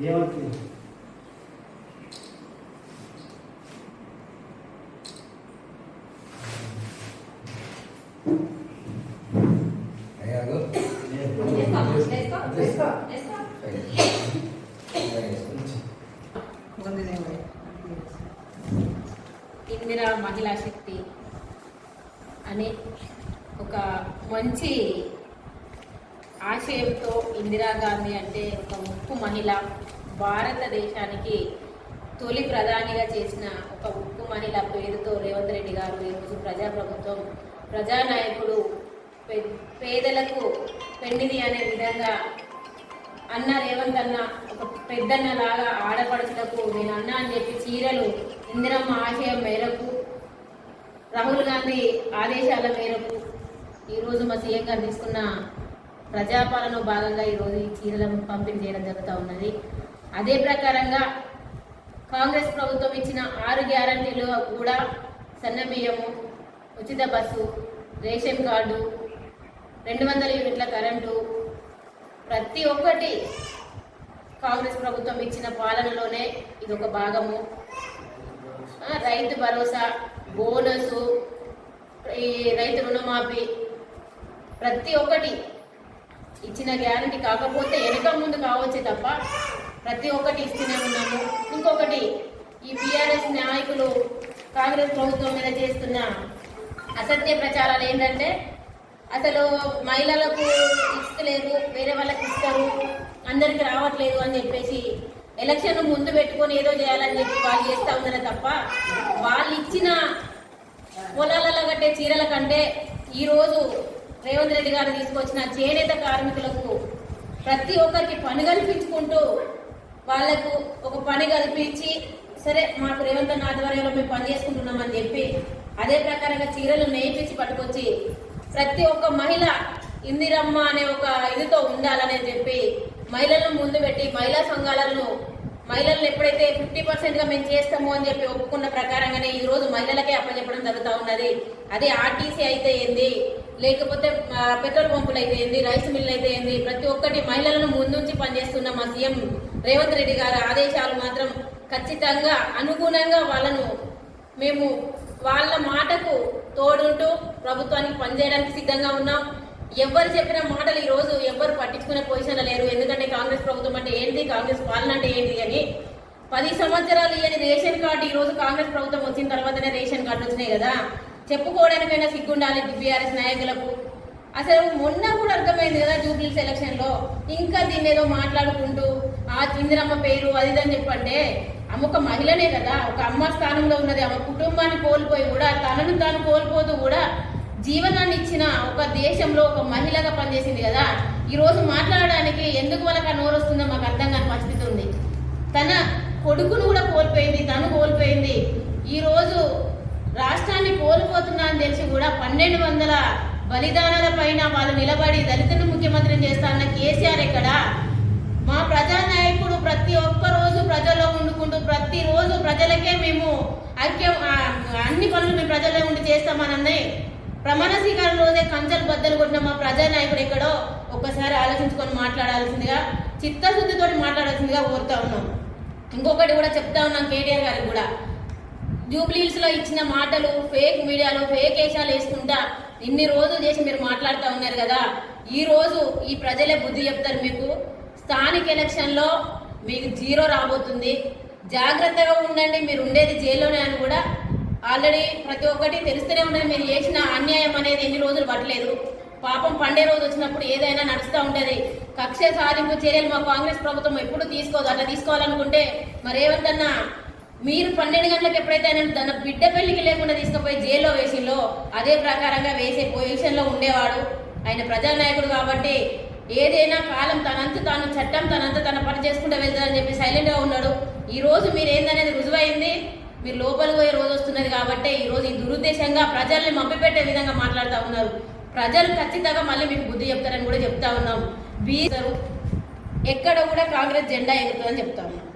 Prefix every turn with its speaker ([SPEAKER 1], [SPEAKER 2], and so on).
[SPEAKER 1] ఏమవుతుంది
[SPEAKER 2] అయ్యారు
[SPEAKER 3] ఇందిరా మహిళా శక్తి అనే ఒక మంచి ఆశయంతో ఇందిరాగాంధీ అంటే ఒక ఉక్కు మహిళ. భారతదేశానికి తొలి ప్రధానిగా చేసిన ఒక ఉక్కు మహిళ పేరుతో రేవంత్ రెడ్డి గారు ఈరోజు ప్రజాప్రభుత్వం. ప్రజానాయకుడు పే- పేదలకు పెండిది అనే విధంగా అన్న రేవంత్ అన్న ఒక పెద్దన్న లాగా ఆడపడుచులకు నేను అన్న అని చెప్పి చీరలు ఇందిరమ్మ ఆశయం మేరకు రాహుల్ గాంధీ ఆదేశాల మేరకు ఈరోజు మా సీఎం గారు తీసుకున్న ప్రజాపాలన భాగంగా ఈరోజు ఈ చీరలను పంపిణీ చేయడం జరుగుతూ ఉన్నది. అదే ప్రకారంగా కాంగ్రెస్ ప్రభుత్వం ఇచ్చిన ఆరు గ్యారంటీలు కూడా సన్నబియ్యము ఉచిత బస్సు రేషన్ కార్డు రెండు వందల యూనిట్ల కరెంటు ప్రతి ఒక్కటి కాంగ్రెస్ ప్రభుత్వం ఇచ్చిన పాలనలోనే ఇది ఒక భాగము రైతు భరోసా బోనస్ ఈ రైతు రుణమాఫీ ప్రతి ఒక్కటి ఇచ్చిన గ్యారంటీ కాకపోతే వెనక ముందు కావచ్చే తప్ప ప్రతి ఒక్కటి ఇస్తూనే ఉన్నాము. ఇంకొకటి ఈ బీఆర్ఎస్ నాయకులు కాంగ్రెస్ ప్రభుత్వం మీద చేస్తున్న అసత్య ప్రచారాలు ఏంటంటే అసలు మహిళలకు ఇస్తలేరు వేరే వాళ్ళకి ఇస్తారు అందరికి రావట్లేదు అని చెప్పేసి ఎలక్షన్ ముందు పెట్టుకొని ఏదో చేయాలని చెప్పి వాళ్ళు చేస్తూ ఉన్నారే తప్ప వాళ్ళు ఇచ్చిన పొలాలలో కట్టే చీరల కంటే ఈరోజు రేవంత్ రెడ్డి గారు తీసుకొచ్చిన చేనేత కార్మికులకు ప్రతి ఒక్కరికి పని కల్పించుకుంటూ వాళ్ళకు ఒక పని కల్పించి సరే మాకు రేవంత్ అన్న ఆధ్వర్యంలో మేము పని చేసుకుంటున్నామని చెప్పి అదే ప్రకారంగా చీరలు నేయించి పట్టుకొచ్చి ప్రతి ఒక్క మహిళ ఇందిరమ్మ అనే ఒక ఇదితో ఉండాలని చెప్పి మహిళలను ముందు పెట్టి మహిళా సంఘాలను మహిళలను ఎప్పుడైతే ఫిఫ్టీ పర్సెంట్గా మేము చేస్తాము అని చెప్పి ఒప్పుకున్న ప్రకారంగానే ఈ రోజు మహిళలకే అప్పచెప్పడం జరుగుతూ ఉన్నది. అదే ఆర్టీసీ అయితే ఏంది? లేకపోతే పెట్రోల్ పంపులు అయితే ఏంది? రైస్ మిల్లు అయితే ఏంది? ప్రతి ఒక్కటి మహిళలను ముందుంచి పనిచేస్తున్న మా సీఎం రేవంత్ రెడ్డి గారి ఆదేశాలు మాత్రం ఖచ్చితంగా అనుగుణంగా వాళ్ళను మేము వాళ్ళ మాటకు తోడుంటూ ప్రభుత్వానికి పనిచేయడానికి సిద్ధంగా ఉన్నాం. ఎవరు చెప్పిన మాటలు ఈ రోజు ఎవరు పట్టించుకునే పొజిషన్ లేరు. ఎందుకంటే కాంగ్రెస్ ప్రభుత్వం అంటే ఏంటి? కాంగ్రెస్ పాలన అంటే ఏంటి అని. పది సంవత్సరాలు ఇవ్వని రేషన్ కార్డు ఈ రోజు కాంగ్రెస్ ప్రభుత్వం వచ్చిన తర్వాతనే రేషన్ కార్డు వచ్చినాయి కదా. చెప్పుకోవడానికైనా సిగ్గుండాలి బీఆర్ఎస్ నాయకులకు. అసలు మొన్న కూడా అర్థమైంది కదా జూబ్లీ సెలక్షన్లో ఇంకా దీన్ని ఏదో మాట్లాడుకుంటూ ఆ చిందిరమ్మ పేరు అది ఇది అని చెప్పంటే ఆమె ఒక మహిళనే కదా. ఒక అమ్మ స్థానంలో ఉన్నది. ఆమె కుటుంబాన్ని కోల్పోయి కూడా తనను తాను కోల్పోతూ కూడా జీవనాన్ని ఇచ్చిన ఒక దేశంలో ఒక మహిళగా పనిచేసింది కదా. ఈరోజు మాట్లాడడానికి ఎందుకు వాళ్ళకి ఆ నోరు వస్తుందో మాకు అర్థం కాని పరిస్థితి ఉంది. తన కొడుకును కూడా కోల్పోయింది తను కోల్పోయింది. ఈరోజు రాష్ట్రాన్ని కోల్పోతున్నా అని తెలిసి కూడా పన్నెండు వందల బలిదానాల పైన వాళ్ళు నిలబడి దళితులను ముఖ్యమంత్రిని చేస్తా అన్న కేసీఆర్ ఎక్కడ? మా ప్రజానాయకుడు ప్రతి ఒక్క రోజు ప్రజల్లో ఉండుకుంటూ ప్రతిరోజు ప్రజలకే మేము ఐక్యం అన్ని పనులు మేము ప్రజల్లో ఉండి చేస్తామని ప్రమాణ స్వీకారం రోజే కంచెలు బద్దలు కొట్టిన మా ప్రజానాయకుడు ఎక్కడో ఒక్కసారి ఆలోచించుకొని మాట్లాడాల్సిందిగా చిత్తశుద్ధితో మాట్లాడాల్సిందిగా కోరుతా ఉన్నాం. ఇంకొకటి కూడా చెప్తా ఉన్నాం కేటీఆర్ గారికి కూడా. జూబ్లీహిల్స్ ఇచ్చిన మాటలు ఫేక్ మీడియాలో ఫేక్ వేషాలు వేసుకుంటా ఇన్ని రోజులు చేసి మీరు మాట్లాడుతూ ఉన్నారు కదా. ఈ రోజు ఈ ప్రజలే బుద్ధి చెప్తారు మీకు. స్థానిక ఎలక్షన్లో మీకు జీరో రాబోతుంది. జాగ్రత్తగా ఉండండి మీరు ఉండేది జైల్లోనే అని కూడా ఆల్రెడీ ప్రతి ఒక్కటి తెలుస్తూనే ఉన్నది మీరు చేసిన అన్యాయం అనేది ఎన్ని రోజులు పట్టలేదు. పాపం పండే రోజు వచ్చినప్పుడు ఏదైనా నడుస్తూ ఉంటుంది. కక్ష సాధింపు చర్యలు మా కాంగ్రెస్ ప్రభుత్వం ఎప్పుడు తీసుకోదు. అట్లా తీసుకోవాలనుకుంటే మరి ఏమంటన్నా మీరు పన్నెండు గంటలకు ఎప్పుడైతే ఆయన తన బిడ్డ పెళ్ళికి లేకుండా తీసుకుపోయి జైల్లో వేసిందో అదే ప్రకారంగా వేసే పొజిషన్లో ఉండేవాడు. ఆయన ప్రజానాయకుడు కాబట్టి ఏదైనా కాలం తనంత తాను చట్టం తనంత తన పని చేసుకుంటూ వెళ్తారని చెప్పి సైలెంట్గా ఉన్నాడు. ఈ రోజు మీరు ఏందనేది రుజువైంది? మీరు లోపలికి పోయే రోజు వస్తున్నది కాబట్టి ఈరోజు ఈ దురుద్దేశంగా ప్రజల్ని మభ్యపెట్టే విధంగా మాట్లాడుతూ ఉన్నారు. ప్రజలు ఖచ్చితంగా మళ్ళీ మీకు బుద్ధి చెప్తారని కూడా చెప్తా ఉన్నాం. బీసరు ఎక్కడ కూడా కాంగ్రెస్ జెండా ఎగురుతుందని చెప్తా ఉన్నాం